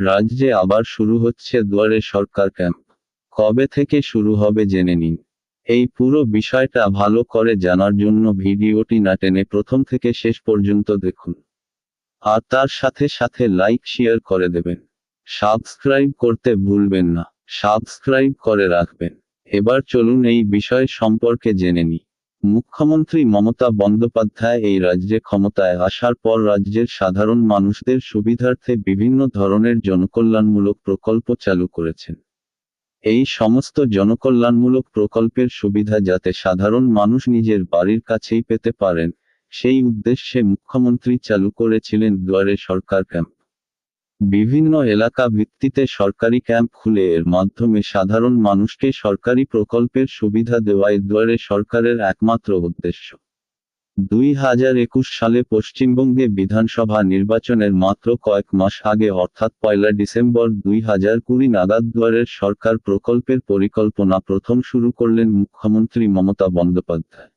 রাজ্যে আবার শুরু হচ্ছে দুয়ারে সরকার ক্যাম্প। কবে থেকে শুরু হবে জেনে নিন। এই পুরো বিষয়টা ভালো করে জানার জন্য ভিডিওটি না টেনে প্রথম থেকে শেষ পর্যন্ত দেখুন। আর তার সাথে সাথে লাইক, শেয়ার করে দেবেন। সাবস্ক্রাইব করতে ভুলবেন না। সাবস্ক্রাইব করে রাখবেন। এবার চলুন এই বিষয় সম্পর্কে জেনে নিই। মুখ্যমন্ত্রী মমতা বন্দ্যোপাধ্যায় এই রাজ্যে ক্ষমতায় আসার পর রাজ্যের সাধারণ মানুষদের সুবিধার্থে বিভিন্ন ধরনের জনকল্যাণমূলক প্রকল্প চালু করেছেন। এই সমস্ত জনকল্যাণমূলক প্রকল্পের সুবিধা যাতে সাধারণ মানুষ নিজের বাড়ির কাছেই পেতে পারেন, সেই উদ্দেশ্যে মুখ্যমন্ত্রী চালু করেছিলেন দুয়ারে সরকার ক্যাম্প। বিভিন্ন এলাকা ভিত্তিতে সরকারি ক্যাম্প খুলে এর মাধ্যমে সাধারণ মানুষকে সরকারি প্রকল্পের সুবিধা দেওয়াই দুয়ারে সরকারের একমাত্র উদ্দেশ্য। দুই হাজার একুশ সালে পশ্চিমবঙ্গে বিধানসভা নির্বাচনের মাত্র কয়েক মাস আগে অর্থাৎ পয়লা ডিসেম্বর দুই হাজার কুড়ি নাগাদ দুয়ারের সরকার প্রকল্পের পরিকল্পনা প্রথম শুরু করলেন মুখ্যমন্ত্রী মমতা বন্দ্যোপাধ্যায়।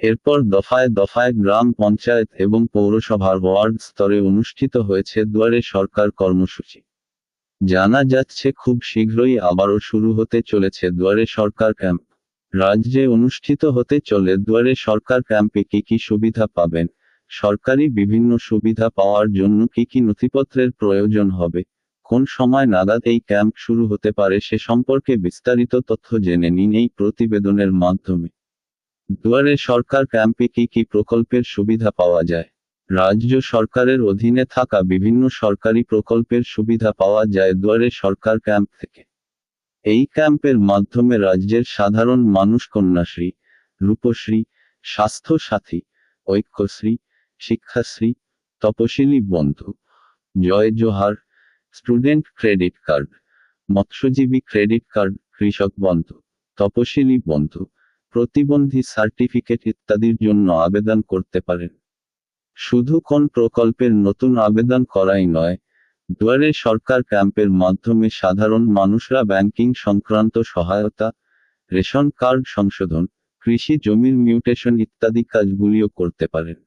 এরপর দফায় দফায় গ্রাম পঞ্চায়েত এবং পৌরসভার ওয়ার্ড স্তরে অনুষ্ঠিত হয়েছে দুয়ারে সরকার কর্মসূচি। জানা যাচ্ছে খুব শীঘ্রই আবারও শুরু হতে চলেছে দুয়ারে সরকার ক্যাম্প। রাজ্যে অনুষ্ঠিত হতে চলে দুয়ারে সরকার ক্যাম্পে কি কি সুবিধা পাবেন? সরকারি বিভিন্ন সুবিধা পাওয়ার জন্য কি কি নথিপত্রের প্রয়োজন হবে? কোন সময় নাগাদ এই ক্যাম্প শুরু হতে পারে সে সম্পর্কে বিস্তারিত তথ্য জেনে নিন এই প্রতিবেদনের মাধ্যমে। দুয়ারে সরকার ক্যাম্পে কি কি প্রকল্পের সুবিধা পাওয়া যায়? রাজ্য সরকারের অধীনে থাকা বিভিন্ন সরকারি প্রকল্পের সুবিধা পাওয়া যায় দুয়ারে সরকার ক্যাম্প থেকে। এই ক্যাম্পের মাধ্যমে রাজ্যের সাধারণ মানুষ কন্যাশ্রী, রূপশ্রী স্বাস্থ্য সাথী Aikyashree, Sikshashree, Taposili Bandhu, Jai Johar, student credit card, মৎস্যজীবী ক্রেডিট কার্ড, কৃষক বন্ধু, তপশিলি বন্ধু প্রতিবন্ধী সার্টিফিকেট ইত্যাদির জন্য আবেদন করতে পারেন। শুধু কোন প্রকল্পের নতুন আবেদন করাই নয়, দুয়ারে সরকার ক্যাম্পের মাধ্যমে সাধারণ মানুষরা ব্যাংকিং সংক্রান্ত সহায়তা, রেশন কার্ড সংশোধন, কৃষি জমির মিউটেশন ইত্যাদি কাজগুলিও করতে পারেন।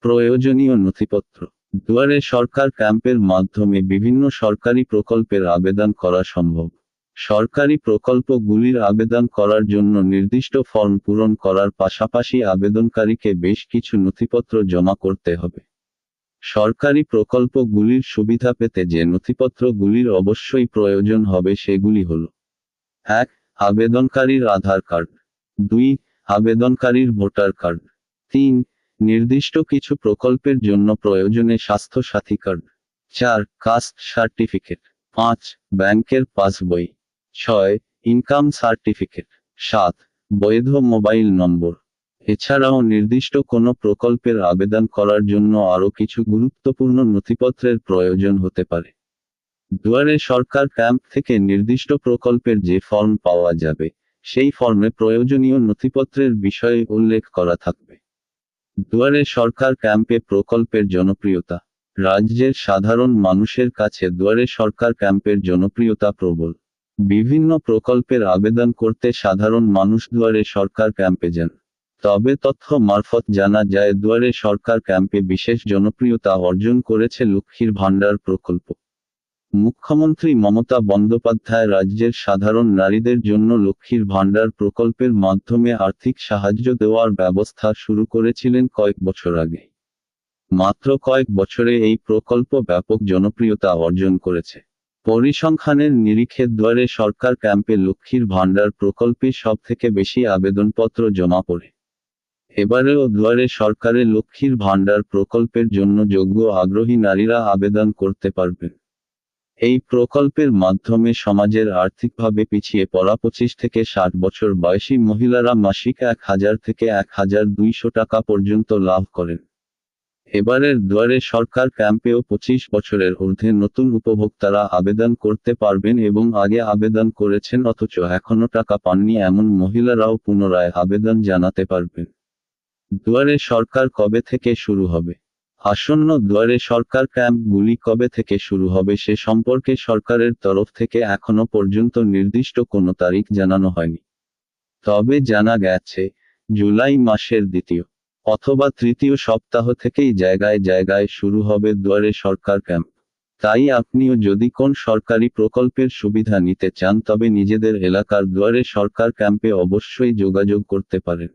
প্রয়োজনীয় নথিপত্র। দুয়ারে সরকার ক্যাম্পের মাধ্যমে বিভিন্ন সরকারি প্রকল্পের আবেদন করা সম্ভব। সরকারি প্রকল্পগুলির আবেদন করার জন্য নির্দিষ্ট ফর্ম পূরণ করার পাশাপাশি আবেদনকারীকে বেশ কিছু নথিপত্র জমা করতে হবে। সরকারি প্রকল্পগুলির সুবিধা পেতে যে নথিপত্রগুলির অবশ্যই প্রয়োজন হবে সেগুলি হল এক, আবেদনকারীর আধার কার্ড। দুই, আবেদনকারীর ভোটার কার্ড। তিন, নির্দিষ্ট কিছু প্রকল্পের জন্য প্রয়োজনে স্বাস্থ্য সাথী কার্ড। চার, কাস্ট সার্টিফিকেট। পাঁচ, ব্যাংকের পাসবই। ছয় ইনকাম সার্টিফিকেট সাত, বৈধ মোবাইল নম্বর এছাড়াও নির্দিষ্ট কোনো প্রকল্পের আবেদন করার জন্য আরও কিছু গুরুত্বপূর্ণ নথিপত্রের প্রয়োজন হতে পারে। দুয়ারে সরকার ক্যাম্প থেকে নির্দিষ্ট প্রকল্পের যে ফর্ম পাওয়া যাবে, সেই ফর্মে প্রয়োজনীয় নথিপত্রের বিষয়ে উল্লেখ করা থাকবে। দুয়ারে সরকার ক্যাম্পে প্রকল্পের জনপ্রিয়তা। রাজ্যের সাধারণ মানুষের কাছে দুয়ারে সরকার ক্যাম্পের জনপ্রিয়তা প্রবল। বিভিন্ন প্রকল্পের আবেদন করতে সাধারণ মানুষ দুয়ারে সরকার ক্যাম্পে যান। তবে তথ্য মারফত জানা যায়, দুয়ারে সরকার ক্যাম্পে বিশেষ জনপ্রিয়তা অর্জন করেছে লক্ষ্মীর ভাণ্ডার প্রকল্প। মুখ্যমন্ত্রী মমতা বন্দ্যোপাধ্যায় রাজ্যের সাধারণ নারীদের জন্য লক্ষ্মীর ভাণ্ডার প্রকল্পের মাধ্যমে আর্থিক সাহায্য দেওয়ার ব্যবস্থা শুরু করেছিলেন কয়েক বছর আগে। মাত্র কয়েক বছরে এই প্রকল্প ব্যাপক জনপ্রিয়তা অর্জন করেছে। পরিসংখ্যানের নিরিখে দুয়ারে সরকার ক্যাম্পে লক্ষ্মীর ভাণ্ডার প্রকল্পে সব থেকে বেশি আবেদনপত্র জমা পড়ে। এবারেও দুয়ারে সরকারে লক্ষ্মীর ভাণ্ডার প্রকল্পের জন্য যোগ্য আগ্রহী নারীরা আবেদন করতে পারবেন। এই প্রকল্পের মাধ্যমে সমাজের আর্থিকভাবে পিছিয়ে পড়া পঁচিশ থেকে ষাট বছর বয়সী মহিলারা মাসিক এক হাজার থেকে এক হাজার দুইশো টাকা পর্যন্ত লাভ করেন। এবারের দুয়ারে সরকার ক্যাম্পেও পঁচিশ বছরের ঊর্ধ্বে নতুন উপভোক্তারা আবেদন করতে পারবেন এবং আগে আবেদন করেছেন অথচ এখনও টাকা পাননি এমন মহিলারাও পুনরায় আবেদন জানাতে পারবেন। দুয়ারে সরকার কবে থেকে শুরু হবে? আসন্ন দুয়ারে সরকার ক্যাম্পগুলি কবে থেকে শুরু হবে সে সম্পর্কে সরকারের তরফ থেকে এখনও পর্যন্ত নির্দিষ্ট কোনো তারিখ জানানো হয়নি। তবে জানা গেছে, জুলাই মাসের দ্বিতীয়। অথবা তৃতীয় সপ্তাহ থেকেই জায়গায় জায়গায় শুরু হবে দুয়ারে সরকার ক্যাম্প। তাই আপনিও যদি কোন সরকারি প্রকল্পের সুবিধা নিতে চান তবে নিজেদের এলাকার দুয়ারে সরকার ক্যাম্পে অবশ্যই যোগাযোগ করতে পারেন।